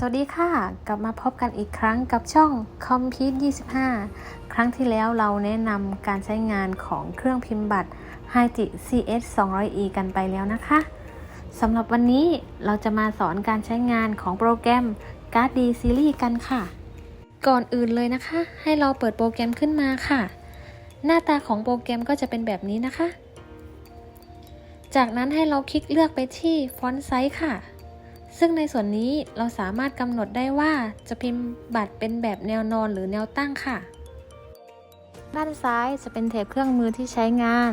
สวัสดีค่ะ กลับมาพบกันอีกครั้งกับช่อง Compete 25 ครั้งที่แล้วเราแนะนำการใช้งานของเครื่องพิมพ์บัตร h i j i CS 200E กันไปแล้วนะคะสำหรับวันนี้เราจะมาสอนการใช้งานของโปรแกรม Card D Series กันค่ะ ก่อนอื่นเลยนะคะ ให้เราเปิดโปรแกรมขึ้นมาค่ะ หน้าตาของโปรแกรมก็จะเป็นแบบนี้นะคะ จากนั้นให้เราคลิกเลือกไปที่ฟอนต์ไซส์ค่ะ ซึ่งในส่วนนี้เราสามารถกำหนดได้ว่าจะพิมพ์บัตรเป็นแบบแนวนอนหรือแนวตั้งค่ะ ด้านซ้ายจะเป็นแถบเครื่องมือที่ใช้งาน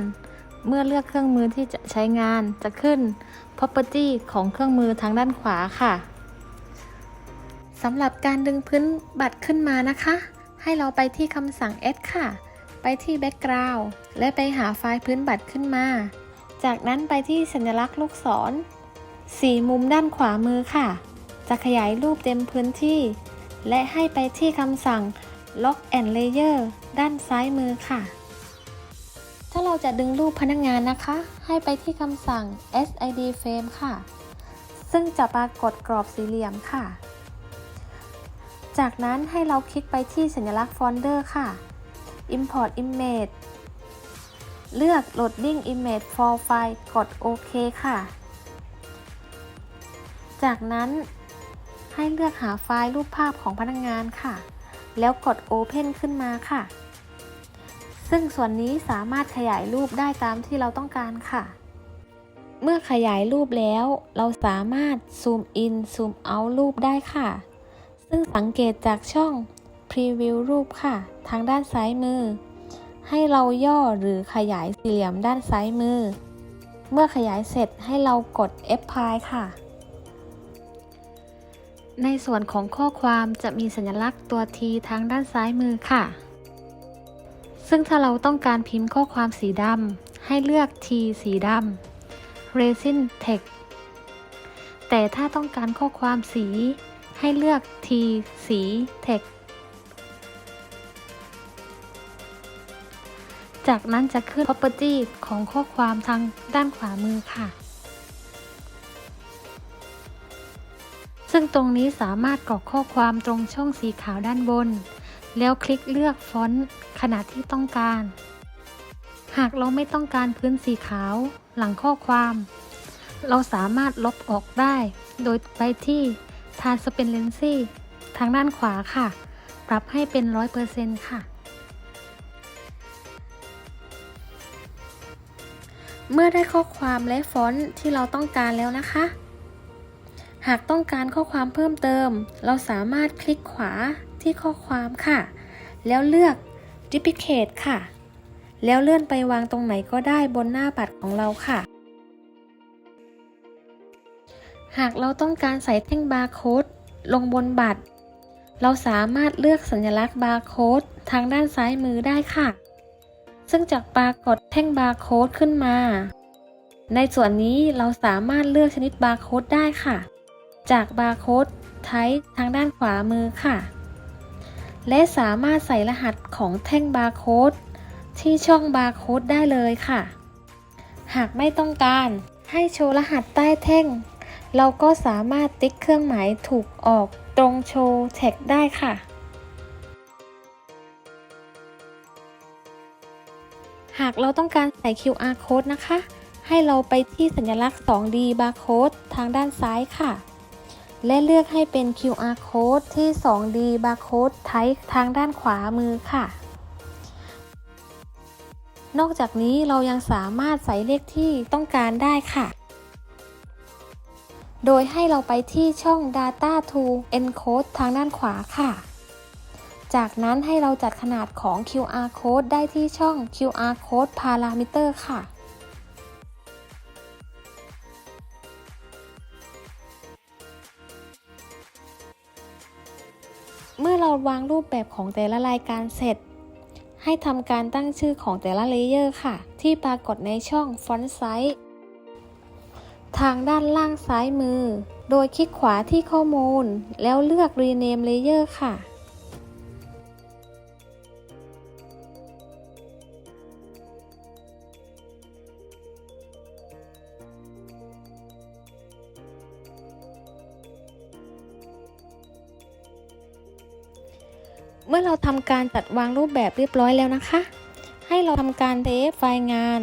เมื่อเลือกเครื่องมือที่จะใช้งานจะขึ้น property ของเครื่องมือทางด้านขวาค่ะสำหรับการดึงพื้นบัตรขึ้นมานะคะ ให้เราไปที่คำสั่ง add ค่ะ ไปที่ background และไปหาไฟล์พื้นบัตรขึ้นมา จากนั้นไปที่สัญลักษณ์ลูกศร สี่มุมด้านขวามือค่ะ จะขยายรูปเต็มพื้นที่ และให้ไปที่คำสั่ง Lock and Layer ด้านซ้ายมือค่ะ ถ้าเราจะดึงรูปพนักงานนะคะ ให้ไปที่คำสั่ง SID Frame ค่ะ ซึ่งจะปรากฏกรอบสี่เหลี่ยมค่ะ จากนั้นให้เราคลิกไปที่สัญลักษณ์ Folder ค่ะ Import Image เลือก Loading Image for File กดโอเคค่ะ จากนั้นให้เลือกหาไฟล์รูปภาพของพนักงานค่ะ แล้วกด Open ขึ้นมาค่ะ ซึ่งส่วนนี้สามารถขยายรูปได้ตามที่เราต้องการค่ะ เมื่อขยายรูปแล้ว เราสามารถซูมอินซูมเอารูปได้ค่ะ ซึ่งสังเกตจากช่อง Preview รูปค่ะ ทางด้านซ้ายมือ ให้เราย่อหรือขยายสี่เหลี่ยมด้านซ้ายมือ เมื่อขยายเสร็จให้เรากด Apply ค่ะ ในส่วนของข้อความจะมีสัญลักษณ์ตัว T ทางด้านซ้ายมือค่ะ ซึ่งถ้าเราต้องการพิมพ์ข้อความสีดำให้เลือก T สีดำ Resin Text แต่ถ้าต้องการข้อความสีให้เลือก T สี Text จากนั้นจะขึ้น property ของข้อความทางด้านขวามือค่ะ ซึ่งตรงนี้สามารถกรอกข้อความตรงช่องสีขาวด้านบน แล้วคลิกเลือกฟอนต์ขนาดที่ต้องการ หากเราไม่ต้องการพื้นสีขาวหลังข้อความ เราสามารถลบออกได้ โดยไปที่ Transparency ทางด้านขวาค่ะ ปรับให้เป็น 100%ค่ะเมื่อได้ข้อความและฟอนต์ที่เราต้องการแล้วนะคะ หากต้องการข้อความเพิ่มเติม เราสามารถคลิกขวาที่ข้อความค่ะ แล้วเลือก Duplicate ค่ะ แล้วเลื่อนไปวางตรงไหนก็ได้บนหน้าบัตรของเราค่ะ หากเราต้องการใส่แท่งบาร์โค้ดลงบนบัตร เราสามารถเลือกสัญลักษณ์บาร์โค้ดทางด้านซ้ายมือได้ค่ะ ซึ่งจะปรากฏแท่งบาร์โค้ดขึ้นมา ในส่วนนี้เราสามารถเลือกชนิดบาร์โค้ดได้ค่ะ จากบาร์โค้ดไทป์ทางด้านขวามือค่ะ และสามารถใส่รหัสของแท่งบาร์โค้ดที่ช่องบาร์โค้ดได้เลยค่ะ หากไม่ต้องการให้โชว์รหัสใต้แท่ง เราก็สามารถติ๊กเครื่องหมายถูกออกตรงโชว์แท็กได้ค่ะ หากเราต้องการใส่ QR code นะคะ ให้เราไปที่สัญลักษณ์ 2D barcode ทางด้านซ้ายค่ะ และเลือกให้เป็น QR code ที่ 2D barcode type ทางด้านขวามือค่ะ นอกจากนี้เรายังสามารถใส่เลขที่ต้องการได้ค่ะ โดยให้เราไปที่ช่อง Data to Encode ทางด้านขวาค่ะ จากนั้นให้เราจัดขนาดของ QR code ได้ที่ช่อง QR code parameter ค่ะ เมื่อเราวางรูปแบบของแต่ละรายการเสร็จ ให้ทำการตั้งชื่อของแต่ละเลเยอร์ค่ะ ที่ปรากฏในช่อง Font Size ทางด้านล่างซ้ายมือ โดยคลิกขวาที่ข้อมูล แล้วเลือก Rename Layer ค่ะ เมื่อเราทำการจัดวางรูปแบบเรียบร้อยแล้วนะคะ ให้เราทำการเซฟไฟล์งาน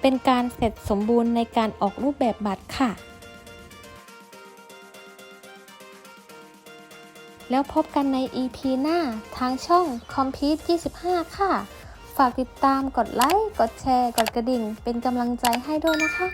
เป็นการเสร็จสมบูรณ์ในการออกรูปแบบบัตรค่ะ แล้วพบกันใน EP หน้าทางช่อง Compete 25 ค่ะ ฝากติดตามกดไลค์ กดแชร์ กดกระดิ่ง เป็นกำลังใจให้ด้วยนะคะ